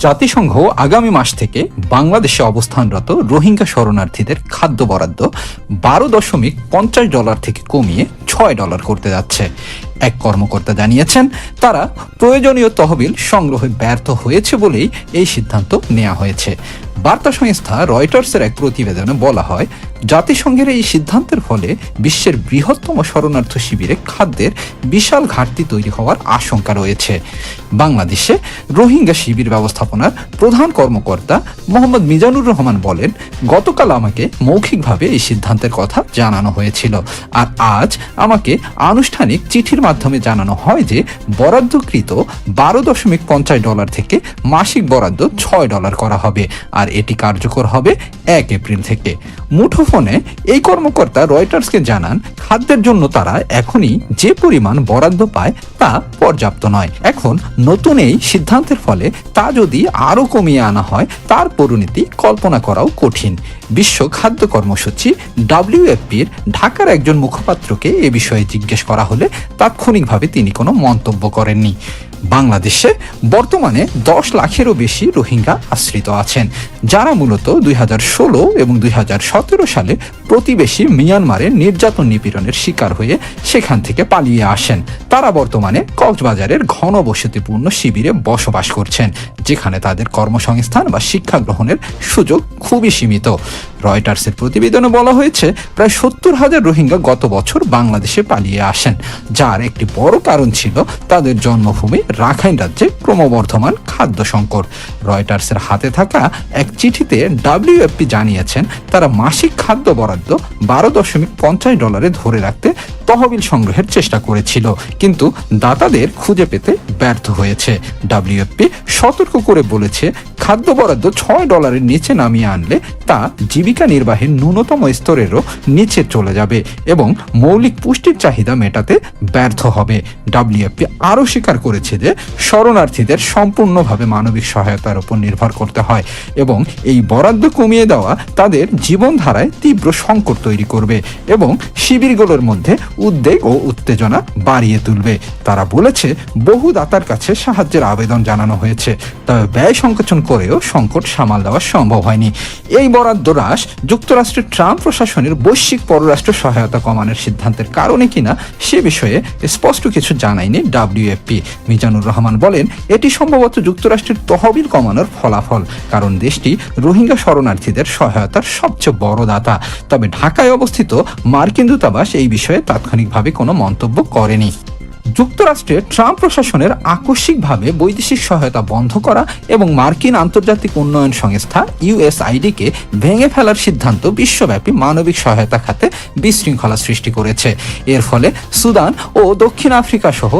জাতিসংঘ আগামী মাস থেকে বাংলাদেশে অবস্থানরত রোহিঙ্গা শরণার্থীদের খাদ্য বরাদ্দ বারো দশমিক পঞ্চাশ ডলার থেকে কমিয়ে ছয় ডলার করতে যাচ্ছে। এক কর্মকর্তা জানিয়েছেন, তারা প্রয়োজনীয় তহবিল সংগ্রহে ব্যর্থ হয়েছে বলেই এই সিদ্ধান্ত নেওয়া হয়েছে। বার্তা সংস্থা রয়টার্সের এক প্রতিবেদনে বলা হয়, জাতিসংঘের এই সিদ্ধান্তের ফলে বিশ্বের বৃহত্তম শরণার্থ শিবিরে খাদ্যের বিশাল ঘাটতি তৈরি হওয়ার আশঙ্কা রয়েছে। বাংলাদেশে রোহিঙ্গা শিবির ব্যবস্থাপনার প্রধান কর্মকর্তা মোহাম্মদ মিজানুর রহমান বলেন, গতকাল আমাকে মৌখিকভাবে এই সিদ্ধান্তের কথা জানানো হয়েছিল। আর আজ আমাকে আনুষ্ঠানিক চিঠির মাধ্যমে জানানো হয় যে, বরাদ্দকৃত বারো দশমিক পঞ্চাশ ডলার থেকে মাসিক বরাদ্দ ছয় ডলার করা হবে। আর এটি কার্যকর হবে এক এপ্রিল থেকে। মুঠোফোনে এই কর্মকর্তা রয়টার্সকে জানান, খাদ্যের জন্য তারা এখনই যে পরিমাণ বরাদ্দ পায় তা পর্যাপ্ত নয়। এখন নতুন এই সিদ্ধান্তের ফলে তা যদি আরও কমিয়ে আনা হয়, তার পরিণতি কল্পনা করাও কঠিন। বিশ্ব খাদ্য কর্মসূচি ডাব্লিউএফপির ঢাকার একজন মুখপাত্রকে এ বিষয়ে জিজ্ঞেস করা হলে তাৎক্ষণিকভাবে তিনি কোনো মন্তব্য করেননি। বাংলাদেশে বর্তমানে দশ লাখেরও বেশি রোহিঙ্গা আশ্রিত আছেন, যারা মূলত দুই হাজার ষোলো এবং দুই হাজার সতেরো সালে প্রতিবেশী মিয়ানমারে নির্যাতন নিপীড়নের শিকার হয়ে সেখান থেকে পালিয়ে আসেন। তারা বর্তমানে কক্সবাজারের ঘনবসতিপূর্ণ শিবিরে বসবাস করছেন, যেখানে তাদের কর্মসংস্থান বা শিক্ষা গ্রহণের সুযোগ খুবই সীমিত। রয়টার্সের প্রতিবেদনে বলা হয়েছে, প্রায় সত্তর হাজার রোহিঙ্গা গত বছর বাংলাদেশে পালিয়ে আসেন। যার একটি বড় কারণ ছিল তাদের জন্মভূমি রাখাইন রাজ্যে ক্রমবর্ধমান খাদ্য সংকট। রয়টার্সের হাতে থাকা এক চিঠিতে ডাব্লিউএফপি জানিয়েছেন, তারা মাসিক খাদ্য বরাদ্দ বারো দশমিক পঞ্চাশ ডলারে ধরে রাখতে তহবিল সংগ্রহের চেষ্টা করেছিল, কিন্তু দাতাদের খুঁজে পেতে ব্যর্থ হয়েছে। ডাব্লিউএফপি সতর্ক করে বলেছে খাদ্য বরাদ্দ ছয় ডলারের নিচে নামিয়ে আনলে তা জীবিকা নির্বাহের ন্যূনতম স্তরেরও নিচে চলে যাবে এবং মৌলিক পুষ্টির চাহিদা মেটাতে ব্যর্থ হবে। ডাব্লিউএফপি আরও স্বীকার করেছে যে শরণার্থীদের সম্পূর্ণভাবে মানবিক সহায়তার উপর নির্ভর করতে হয় এবং এই বরাদ্দ কমিয়ে দেওয়া তাদের জীবনধারায় তীব্র সংকট তৈরি করবে এবং শিবিরগুলোর মধ্যে উদ্বেগ ও উত্তেজনা বাড়িয়ে তুলবে। তারা বলেছে, বহু দাতার কাছে সাহায্যের আবেদন জানানো হয়েছে, তবে ব্যয় সংকোচন করেও সংকট সামাল দেওয়া সম্ভব হয়নি। এই বরাদ্দ হ্রাস যুক্তরাষ্ট্রের ট্রাম্প প্রশাসনের বৈশ্বিক পররাষ্ট্র সহায়তা কমানোর সিদ্ধান্তের কারণে কিনা সে বিষয়ে স্পষ্ট কিছু জানায়নি ডাব্লিউএফপি মিজানুর রহমান বলেন, এটি সম্ভবত যুক্তরাষ্ট্রের তহবিল কমানোর ফলাফল, কারণ দেশটি রোহিঙ্গা শরণার্থীদের সহায়তার সবচেয়ে বড় দাতা। তবে ঢাকায় অবস্থিত মার্কিন দূতাবাস এই বিষয়ে তাৎক্ষণিকভাবে কোনো মন্তব্য করেনি। যুক্তরাষ্ট্রে ট্রাম্প প্রশাসনের আকস্মিকভাবে বৈদেশিক সহায়তা বন্ধ করা এবং মার্কিন আন্তর্জাতিক উন্নয়ন সংস্থা ইউএসআইডিকে ভেঙে ফেলার সিদ্ধান্ত বিশ্বব্যাপী মানবিক সহায়তা খাতে বিশৃঙ্খলা সৃষ্টি করেছে। এর ফলে সুদান ও দক্ষিণ আফ্রিকা সহ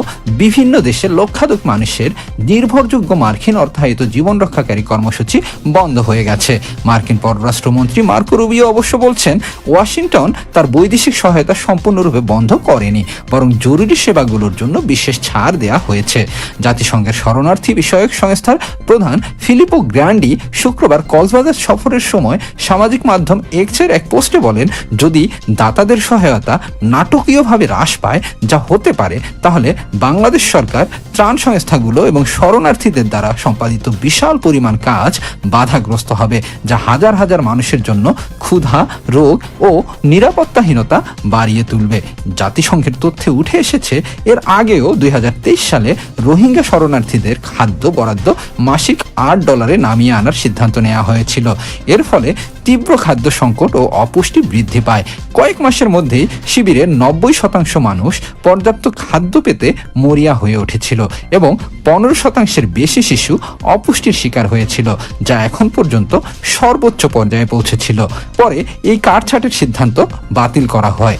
বিভিন্ন দেশের লক্ষাধিক মানুষের নির্ভরযোগ্য মার্কিন অর্থায়িত জীবন রক্ষাকারী কর্মসূচি বন্ধ হয়ে গেছে। মার্কিন পররাষ্ট্রমন্ত্রী মার্কো রুবিও অবশ্য বলছেন, ওয়াশিংটন তার বৈদেশিক সহায়তা সম্পূর্ণরূপে বন্ধ করেনি, বরং জরুরি সেবাগুলোর জন্য বিশেষ ছাড় দেয়া হয়েছে। জাতিসংঘের শরণার্থী বিষয়ক সংস্থার প্রধান ফিলিপো গ্র্যান্ডি শুক্রবার কক্সবাজার সফরের সময় সামাজিক মাধ্যম এক্সের এক পোস্টে বলেন, যদি দাতাদের সহায়তা নাটকীয়ভাবে হ্রাস পায়, যা হতে পারে, তাহলে বাংলাদেশ সরকার ত্রাণ সংস্থাগুলো এবং শরণার্থীদের দ্বারা সম্পাদিত বিশাল পরিমাণ কাজ বাধাগ্রস্ত হবে, যা হাজার হাজার মানুষের জন্য ক্ষুধা, রোগ ও নিরাপত্তাহীনতা বাড়িয়ে তুলবে। জাতিসংঘের তথ্যে উঠে এসেছে, এর আগেও দুই হাজার তেইশ সালে রোহিঙ্গা শরণার্থীদের খাদ্য, বরাদ্দ, মাসিক আট ডলারে নামিয়ে আনার সিদ্ধান্ত নেওয়া হয়েছিল। এর ফলে তীব্র খাদ্য সংকট ও অপুষ্টি বৃদ্ধি পায়। কয়েক মাসের মধ্যেই শিবিরের নব্বই শতাংশ মানুষ পর্যাপ্ত খাদ্য পেতে মরিয়া হয়ে উঠেছিল এবং পনেরো শতাংশের বেশি শিশু অপুষ্টির শিকার হয়েছিল, যা এখন পর্যন্ত সর্বোচ্চ পর্যায়ে পৌঁছেছিল। পরে এই কাটছাটের সিদ্ধান্ত বাতিল করা হয়।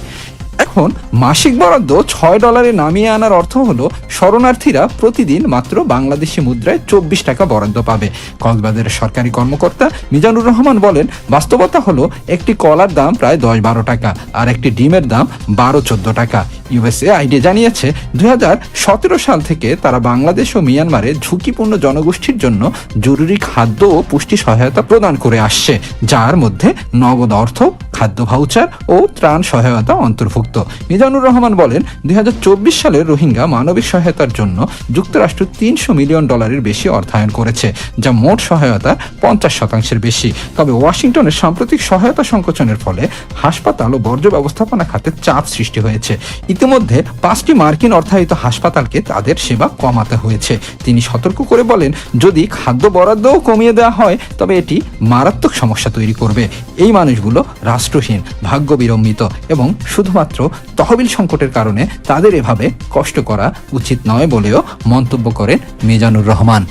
এখন মাসিক বরাদ্দ ছয় ডলারে নামিয়ে আনার অর্থ হলো শরণার্থীরা প্রতিদিন মাত্র বাংলাদেশি মুদ্রায় চব্বিশ টাকা বরাদ্দ পাবে। কক্সবাজারের সরকারি কর্মকর্তা মিজানুর রহমান বলেন, বাস্তবতা হলো একটি কলার দাম প্রায় দশ বারো টাকা আর একটি ডিমের দাম বারো চোদ্দ টাকা। ইউএসএ আইডি জানিয়েছে দু হাজার সতেরো সাল থেকে তারা বাংলাদেশ ও মিয়ানমারে ঝুঁকিপূর্ণ জনগোষ্ঠীর জন্য জরুরি খাদ্য ও পুষ্টি সহায়তা প্রদান করে আসছে, যার মধ্যে নগদ অর্থ খাদ্য ভাউচার ও ত্রাণ সহায়তা অন্তর্ভুক্ত। মিজানুর রহমান বলেন, দুই সালের রোহিঙ্গা মানবিক সহায়তার জন্য যুক্তরাষ্ট্র তিনশো মিলিয়ন ডলারের বেশি অর্থায়ন করেছে, যা মোট সহায়তার পঞ্চাশ শতাংশের বেশি। তবে ওয়াশিংটনের সাম্প্রতিক সহায়তা সংকোচনের ফলে হাসপাতাল ও বর্জ্য ব্যবস্থাপনা খাতে চাপ সৃষ্টি হয়েছে। ইতিমধ্যে পাঁচটি মার্কিন অর্থায়িত হাসপাতালকে তাদের সেবা কমাতে হয়েছে। তিনি সতর্ক করে বলেন, যদি খাদ্য বরাদ্দও কমিয়ে দেওয়া হয়, তবে এটি মারাত্মক সমস্যা তৈরি করবে। এই মানুষগুলো রাষ্ট্রহীন ভাগ্য বিড়ম্বিত এবং শুধুমাত্র তহবিল সংকটের কারণে তাদের এভাবে কষ্ট করা উচিত নয় বলেও মন্তব্য করেন মিজানুর রহমান।